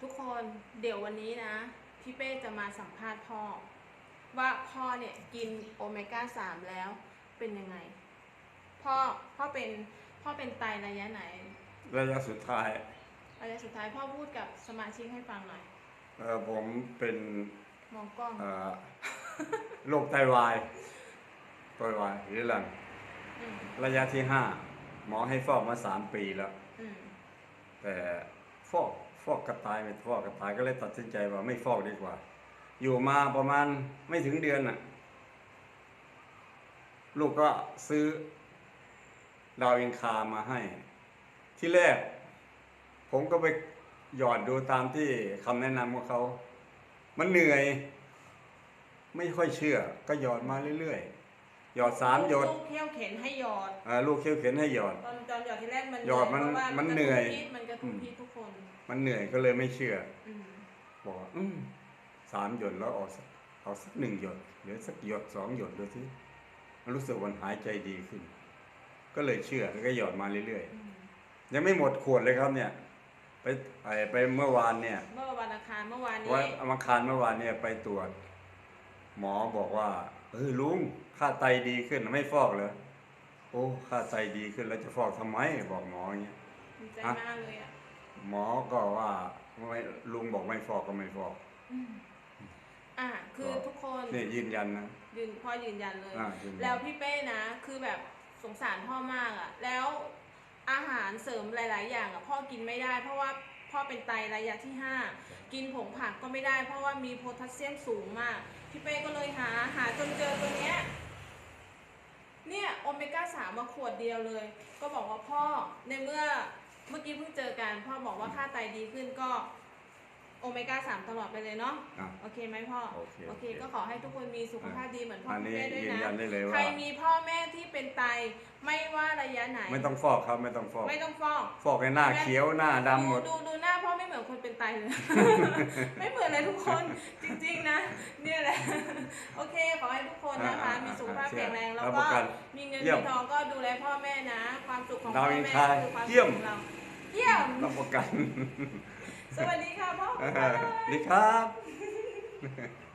ทุกคนเดี๋ยววันนี้นะ พี่เป้จะมาสัมภาษณ์พ่อ ว่าพ่อเนี่ยกินโอเมก้าสามแล้วเป็นยังไง พ่อพ่อเป็นพ่อเป็นไตระยะไหน ระยะสุดท้าย ระยะสุดท้ายพ่อพูดกับสมาชิกให้ฟังหน่อยเอ่อผมเป็นมองกล้องเอ่อโรคไตวายไตวายหรือหลังอืมระยะที่ห้าหมอให้ฟอกมาสามปีแล้ว อืมแต่ฟอกฟ อกกระตายไม่ฟอกกระตายก็เลยตัดสินใจว่าไม่ฟอกดีกว่า อยู่มาประมาณไม่ถึงเดือนน่ะ ลูกก็ซื้อ ดาวอินคามาให้ ที่แรก ผมก็ไปหยอดดูตามที่คำแนะนำของเขา มันเหนื่อย ไม่ค่อยเชื่อ ก็หยอดมาเรื่อยๆ หยอดสามหยดลูกเที่ยวเข็นให้หยอด อ่า ลูกเขี้ยวเข็นให้หยอด ตอนตอนหยอดที่แรกมันหยอดมันเพราะว่ามันกระเหนื่อยทุ้พิษมันกระทุ้พิษทุกคน มันเหนื่อยก็เลยไม่เชื่ออืมบอกว่าอืมสามหยดแล้วเอาสักเอาสักหนึ่งหยดหรือสักหยดสองหยดดูที่มันรู้สึกวันหายใจดีขึ้น ก็เลยเชื่อแล้วก็หยอดมาเรื่อยอืมๆยังไม่หมดขวดเลยครับเนี่ยไปไปไปเมื่อวานเนี่ย เมื่อวันอังคารเมื่อวานนี้ว่าอังคารเมื่อวานเนี่ยไปตรวจ หมอบอกว่าเออลุงค่าไตดีขึ้นไม่ฟอกเลยโอ้ค่าไตดีขึ้นแล้วจะฟอกทำไมบอกหมออย่างเงี้ยดีใจฮะมากเลยอะ หมอก็ว่าไม่ลุงบอกไม่ฟอกก็ไม่ฟอก อืมอะคือทุกคนนี่ยืนยันนะ ยืนพ่อยืนยันเลย อ่ายืนยัน แล้วพี่เป้นะ คือแบบสงสารพ่อมากอะ่ะ แล้วอาหารเสริมหลาย ๆ อย่างอะ่ะ พ่อกินไม่ได้ เพราะว่าพ่อเป็นไตระยะที่ห้ากินผงผักก็ไม่ได้ เพราะว่ามีโพแทสเซียมสูงมาก พี่เป้ก็เลยหาหาจนเจอตัวเนี้ย เนี่ยโอเมก้าสามมาขวดเดียวเลย ก็บอกว่าพ่อในเมื่อ เมื่อกี้เพิ่งเจอกันพ่อบอกว่าค่าไตดีขึ้นก็โอเมก้าสามตลอดไปเลยเนาะอะโอเคไหมพ่อโอเคโอเค ก็ขอให้ทุกคนมีสุขภาพดีเหมือนพ่ออันพี่นี้เป้ด้วยยืนนะยันได้เลยใครว่ามีพ่อแม่ที่เป็นไตไม่ว่าระยะไหน ไม่ต้องฟอกครับไม่ต้องฟอก ไม่ต้องฟอกฟอกให้หน้าเขียวหน้าดำหมด ดูดูหน้าพ่อไม่เหมือนคนเป็นไตเลย ไม่เหมือนเลยทุกคนจริงๆนะ เนี่ยแหละโอเคขอให้ทุกคนนะคะ อ่าอ่ามีสุขภาพอ่าแข็งแรงแล้วรับปก็ระกันมีเงินเยี่ยมมีทองก็ดูแลพ่อแม่นะ ความสุขของดาพ่วออินแม่ทราคือความสุเยี่ยขมของเรา เยี่ยม รับประกัน สวัสดีค่ะพ่อดีครับ